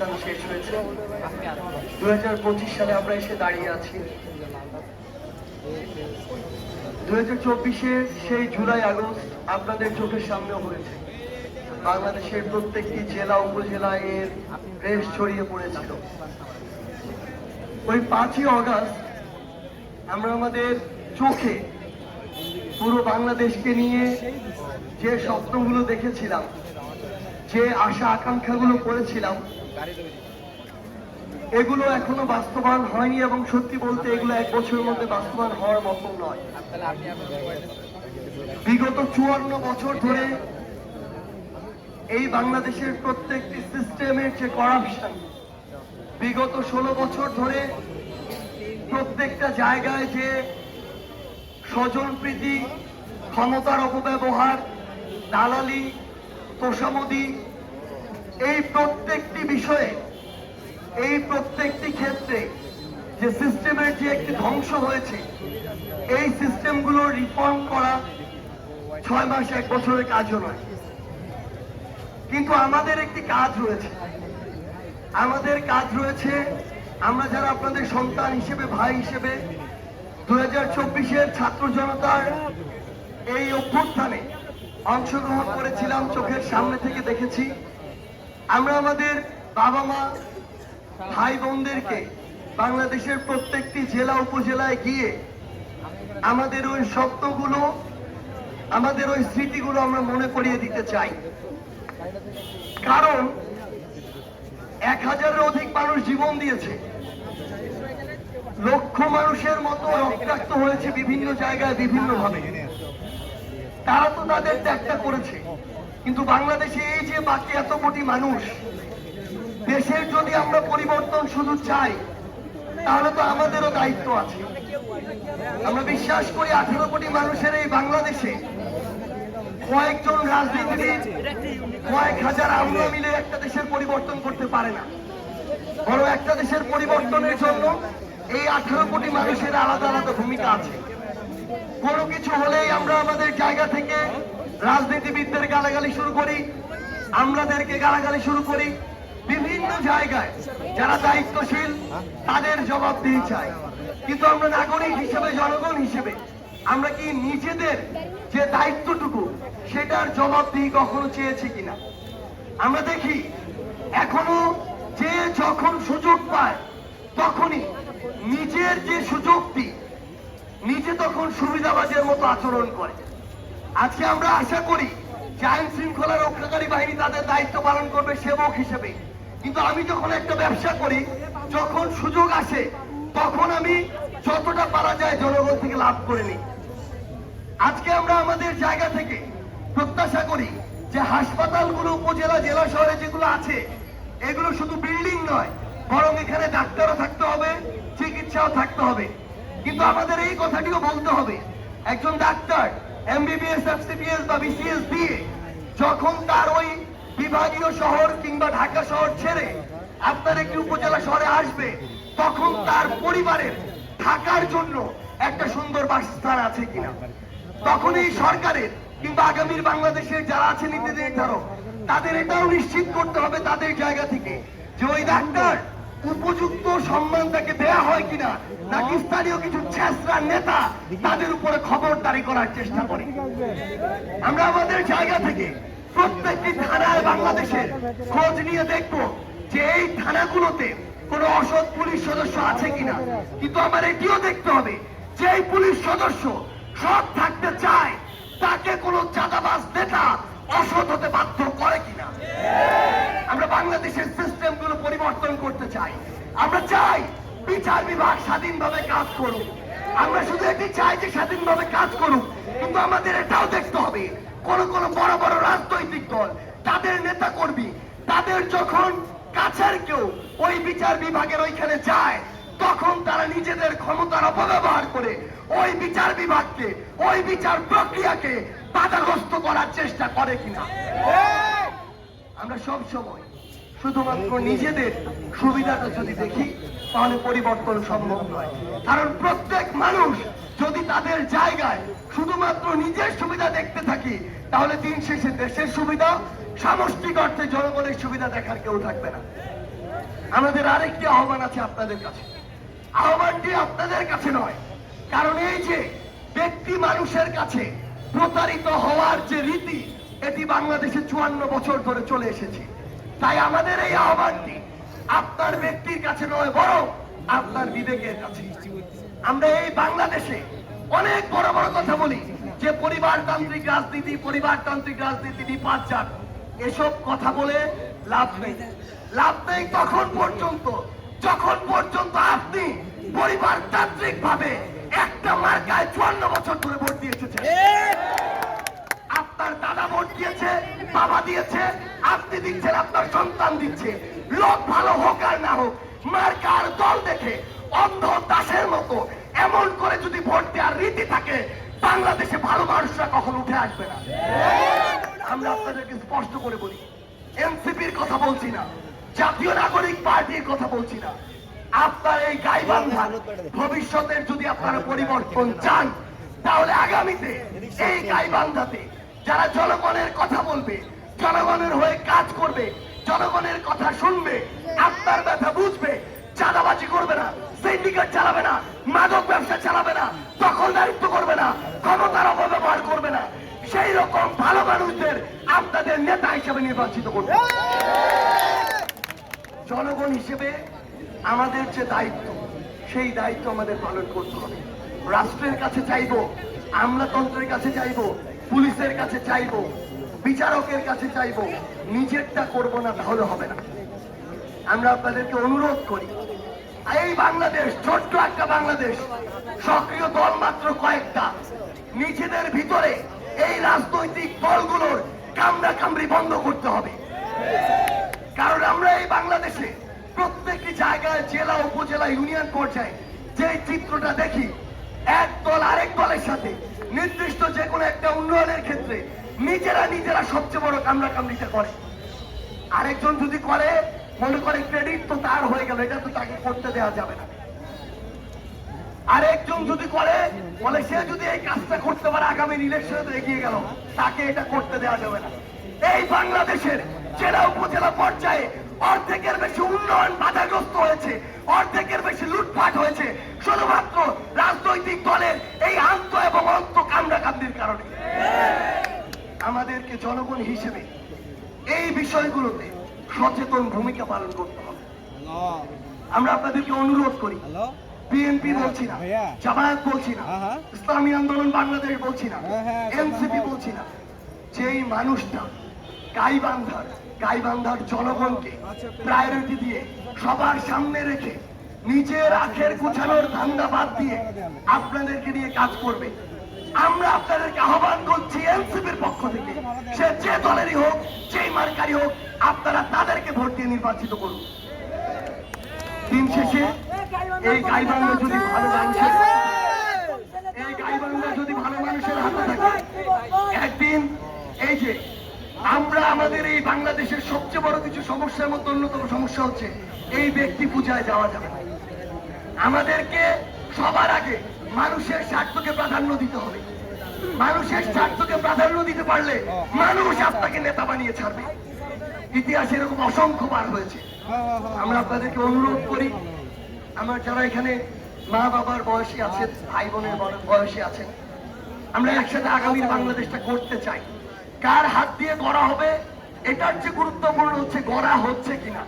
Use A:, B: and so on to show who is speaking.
A: অভ্যুত্থান শেষ হয়েছে। দু হাজার পঁচিশ সালে আমরা এসে দাঁড়িয়ে আছি। দু হাজার চব্বিশের সেই জুলাই আগস্ট আপনাদের চোখের সামনেও হয়েছে। বাংলাদেশের প্রত্যেকটি জেলা উপজেলা এর রেশ ছড়িয়ে পড়েছিল। ওই পাঁচই অগাস্ট আমরা আমাদের চোখে পুরো বাংলাদেশকে নিয়ে যে স্বপ্নগুলো দেখেছিলাম, যে আশা আকাঙ্ক্ষাগুলো করেছিলাম এগুলো এখনও বাস্তবায়ন হয়নি এবং সত্যি বলতে এগুলো এক বছরের মধ্যে বাস্তবায়ন হওয়ার মতো নয়। বিগত চুয়ান্ন বছর ধরে এই বাংলাদেশের প্রত্যেকটি সিস্টেমের যে করাপশন বিগত ষোলো বছর ধরে প্রত্যেকটা জায়গায় যে স্বজনপ্রীতি ক্ষমতার অপব্যবহার দালালি তোষামদি এই প্রত্যেকটি বিষয়ে, এই প্রত্যেকটি ক্ষেত্রে যে সিস্টেমের যে একটি ধ্বংস হয়েছে, এই সিস্টেমগুলো রিফর্ম করা ছয় মাস, এক বছরের কাজও নয়। কিন্তু আমাদের একটি কাজ রয়েছে। আমাদের কাজ রয়েছে, আমরা যারা আপনাদের সন্তান হিসেবে, ভাই হিসেবে দু হাজার চব্বিশের ছাত্র জনতার এই অভ্যুত্থানে অংশগ্রহণ করেছিলাম, চোখের সামনে থেকে দেখেছি। আমরা আমাদের বাবা মা ভাই বোনদেরকে বাংলাদেশের প্রত্যেকটি জেলা উপজেলায় গিয়ে আমাদের ওই স্বপ্নগুলো আমাদের ওই স্মৃতিগুলো আমরা মনে করিয়ে দিতে চাই। কারণ এক হাজারের অধিক মানুষ জীবন দিয়েছে। লক্ষ মানুষের মতো রক্তাক্ত হয়েছে বিভিন্ন জায়গায় বিভিন্ন ভাবে তারা তো তাদের ত্যাগটা করেছে। কিন্তু বাংলাদেশে এই যে বাকি এত কোটি মানুষ, দেশের যদি আমরা পরিবর্তন শুধু চাই, তাহলে তো আমাদেরও দায়িত্ব আছে। আমরা বিশ্বাস করি আঠারো কোটি মানুষের এই বাংলাদেশে কয়েকজন রাজনীতিবিদ, কয়েক হাজার আমলা মিলে একটা দেশের পরিবর্তন করতে পারে না। বড় একটা দেশের পরিবর্তনের জন্য এই আঠারো কোটি মানুষের আলাদা আলাদা ভূমিকা আছে। কোনো কিছু হলেই আমরা আমাদের জায়গা থেকে রাজনীতিবিদদের গালাগালি শুরু করি, আমলাদেরকে গালাগালি শুরু করি। বিভিন্ন জায়গায় যারা দায়িত্বশীল, তাদের জবাব দিয়ে চাই। কিন্তু আমরা নাগরিক হিসেবে, জনগণ হিসেবে, আমরা কি নিজেদের যে দায়িত্বটুকু, সেটার জবাবদিহি কখনো চেয়েছি কিনা? আমরা দেখি, এখনও যে যখন সুযোগ পায়, তখনই নিজের যে সুযোগটি, নিজে তখন সুবিধাবাজের মতো আচরণ করে। আজকে আমরা আশা করি যে আইন শৃঙ্খলা রক্ষাকারী বাহিনী তাদের দায়িত্ব পালন করবে সেবক হিসেবে। কিন্তু আমি যখন একটা ব্যবসা করি, যখন সুযোগ আসে, তখন আমি যতটা পারা যায় জনগণ থেকে লাভ করে নিই। আজকে আমরা আমাদের জায়গা থেকে প্রত্যাশা করি যে হাসপাতালগুলো, উপজেলা, জেলা শহরে যেগুলো আছে, এগুলো শুধু বিল্ডিং নয়, বরং এখানে ডাক্তারও থাকতে হবে, চিকিৎসাও থাকতে হবে। কিন্তু আমাদের এই কথাটিও বলতে হবে, একজন ডাক্তার এমবিবিএস এফসিপিএস বা বিসিএস দিয়ে যখন তার ওই বিভাগীয় শহর কিংবা ঢাকা শহর ছেড়ে আপনার একটি উপজেলা শহরে আসবে, তখন তার পরিবারের থাকার জন্য একটা সুন্দর বাসস্থান আছে কিনা। তখন এই সরকারের কিংবা আগামীর বাংলাদেশের যারা আছে নীতি নির্ধারক তাদের এটাও নিশ্চিত করতে হবে তাদের জায়গা থেকে যে ওই ডাক্তার উপযুক্ত সম্মান তাকে দেয়া হয় কিনা, নাকি স্থানীয় কিছু ছেসরা নেতা তাদের উপরে খবরদারি করার চেষ্টা করে? আমরা আমাদের জায়গা থেকে প্রত্যেকটি থানায় বাংলাদেশের খোঁজ নিয়ে দেখব যে এই থানাগুলোতে কোনো অসৎ পুলিশ সদস্য আছে কিনা। কিন্তু আমার এটিও দেখতে হবে যে পুলিশ সদস্য সৎ থাকতে চায়, তাকে কোনো চাঁদাবাজ নেতা অসৎ হতে বাধ্য করে কিনা। বাংলাদেশের সিস্টেমগুলো পরিবর্তন করতে চাই। আমরা চাই বিচার বিভাগ স্বাধীনভাবে কাজ করুক। আমরা শুধু এটি চাই যে স্বাধীনভাবে কাজ করুক, কিন্তু আমাদের এটাও দেখতে হবে। কোন কোন বড় বড় রাজনৈতিক দল, তাদের নেতা কর্মী তাদের যখন কাছের কেউ ওই বিচার বিভাগের ওইখানে যায়, তখন তারা নিজেদের ক্ষমতার অপব্যবহার করে ওই বিচার বিভাগকে, ওই বিচার প্রক্রিয়াকে বাধাগ্রস্ত করার চেষ্টা করে কিনা। আমরা সব সময় শুধুমাত্র নিজেদের সুবিধাটা যদি দেখি, তাহলে পরিবর্তন সম্ভব নয়। কারণ প্রত্যেক মানুষ যদি তাদের জায়গায় শুধুমাত্র নিজের সুবিধা দেখতে থাকি, তাহলে দিন শেষে দেশের সুবিধা, সামষ্টিক অর্থে জনগণের সুবিধা দেখার কেউ থাকবে না। আমাদের আরেকটি আহ্বান আছে আপনাদের কাছে। আহ্বানটি আপনাদের কাছে নয়, কারণ এই যে ব্যক্তি মানুষের কাছে প্রতারিত হওয়ার যে রীতি, এটি বাংলাদেশে চুয়ান্ন বছর ধরে চলে এসেছে। তাই আমাদের এই আহ্বানটি আপনার ব্যক্তির কাছে নয়, বরং আপনার বিবেকের কাছে। আমরা এই বাংলাদেশে অনেক বড় বড় কথা বলি, যে পরিবারতান্ত্রিক রাজনীতি পরিবারতান্ত্রিক রাজনীতি নিপাচার এসব কথা বলে লাভ নেই। লাভ নেই তখন পর্যন্ত, যখন পর্যন্ত আপনি পরিবারতান্ত্রিক ভাবে একটা মার্কায় চুয়ান্ন বছর ধরে ভোট দিয়ে এসেছেন আপনার দাদা ভোট দিয়েছে বাবা দিয়েছে আপনি দিচ্ছেন আপনার সন্তান দিচ্ছে। লোক ভালো হোক আর না হোক, মার্কার দল দেখে অন্ধ দাসের মতো এমন করে যদি ভোট দেওয়ার রীতি থাকে, বাংলাদেশে ভালো মানুষরা কখন উঠে আসবে না। আমরা আপনাদেরকে স্পষ্ট করে বলি, এনসিপির কথা বলছি না, জাতীয় নাগরিক পার্টির কথা বলছি না। আপনার এই গাইবান্ধা ভবিষ্যতের যদি আপনারা পরিবর্তন চান, তাহলে আগামীতে এই গাইবান্ধাতে যারা জনগণের কথা বলবে, জনগণের হয়ে কাজ করবে জনগণের কথা শুনবে, আপনার ব্যথা বুঝবে, চাঁদাবাজি করবে না সিন্ডিকেট চালাবে না, মাদক ব্যবসা চালাবে না, দখলদারিত্ব করবে না, ক্ষমতার অপব্যবহার করবে না। সেই রকম ভালো মানুষদের আপনাদের নেতা হিসেবে নির্বাচিত করবে জনগণ হিসেবে আমাদের যে দায়িত্ব, সেই দায়িত্ব আমাদের পালন করতে হবে। রাষ্ট্রের কাছে চাইব, আমলাতন্ত্রের কাছে চাইব, পুলিশের কাছে চাইব বিচারকের কাছে চাইব, নিজেরটা করব না, তাহলে হবে না। আমরা আপনাদেরকে অনুরোধ করি, এই বাংলাদেশ, ছোট্ট একটা বাংলাদেশ, সক্রিয় দল মাত্র কয়েকটা, নিজেদের ভিতরে এই রাজনৈতিক দলগুলোর কামড়া কামড়ি বন্ধ করতে হবে। কারণ আমরা এই বাংলাদেশে প্রত্যেকটি জায়গায়, জেলা, উপজেলা, ইউনিয়ন পর্যায়ে যে চিত্রটা দেখি, এক দল আরেক দলের সাথে নির্দিষ্ট যে কোনো একটা উন্নয়নের ক্ষেত্রে নিজেরা নিজেরা সবচেয়ে বড় কামড়া কামড়িটা করে। আরেকজন যদি করে, মনে করে ক্রেডিট তো তার হয়ে গেল, এটা তো তাকে করতে দেওয়া যাবে না। আরেকজন যদি করে, বলে সে যদি এই কাজটা করতে পারে, আগামী ইলেকশনে তো এগিয়ে গেল, তাকে এটা করতে দেওয়া যাবে না। এই বাংলাদেশের জেলা উপজেলা পর্যায়ে অর্ধেকের বেশি উন্নয়ন বাধাগ্রস্ত হয়েছে, অর্ধেকের বেশি লুটপাট হয়েছে, শুধুমাত্র রাজনৈতিক দলের এই আন্ত এবং অন্ত কামড়া কামড়ির কারণে। আমাদেরকে জনগণ হিসেবে এই বিষয়গুলোতে সচেতন ভূমিকা পালন করতে হবে। আমরা আপনাদেরকে অনুরোধ করি। বিএনপি বলছি না জামায়াত বলছি না
B: হ্যাঁ, হ্যাঁ।
A: ইসলামী আন্দোলন বাংলাদেশ বলছি না
B: হ্যাঁ, হ্যাঁ,
A: এনসিপি
B: হ্যাঁ।
A: বলছি না। যেই মানুষটা গাইবান্ধার গাইবান্ধার জনগণকে প্রায়োরিটি দিয়ে সবার সামনে রেখে নিজের আখের গুছানোর ধান্দা বাদ দিয়ে আপনাদেরকে নিয়ে কাজ করবে। আমরা আপনাদেরকে আহ্বান করছি এনসিপির পক্ষ থেকে, সে যে দলেরই হোক, যেই মার্কারি হোক, আপনারা তাদেরকে ভোট দিয়ে নির্বাচিত করুন। দিন শেষে এই গাইবান্ধা যদি ভালো মানুষের এই গাইবান্ধা যদি ভালো মানুষের হাতে থাকে, একদিন এই যে আমরা আমাদের এই বাংলাদেশের সবচেয়ে বড় কিছু সমস্যার মধ্যে অন্যতম সমস্যা হচ্ছে, এই ব্যক্তি পূজায় যাওয়া যাবে আমাদেরকে সবার আগে মানুষের স্বার্থকে প্রাধান্য দিতে হবে। মানুষের স্বার্থকে প্রাধান্য দিতে পারলে মানুষ আপনাকে নেতা বানিয়ে ছাড়বে। ইতিহাসে এরকম অসংখ্য বার হয়েছে। আমরা আপনাদেরকে অনুরোধ করি, আমরা যারা এখানে মা বাবার বয়সী আছেন, ভাই বোনের বয়সী আছেন, আমরা একসাথে আগামীর বাংলাদেশটা করতে চাই। কার হাত দিয়ে গড়া হবে, এটার যে গুরুত্বপূর্ণ হচ্ছে গড়া হচ্ছে কিনা।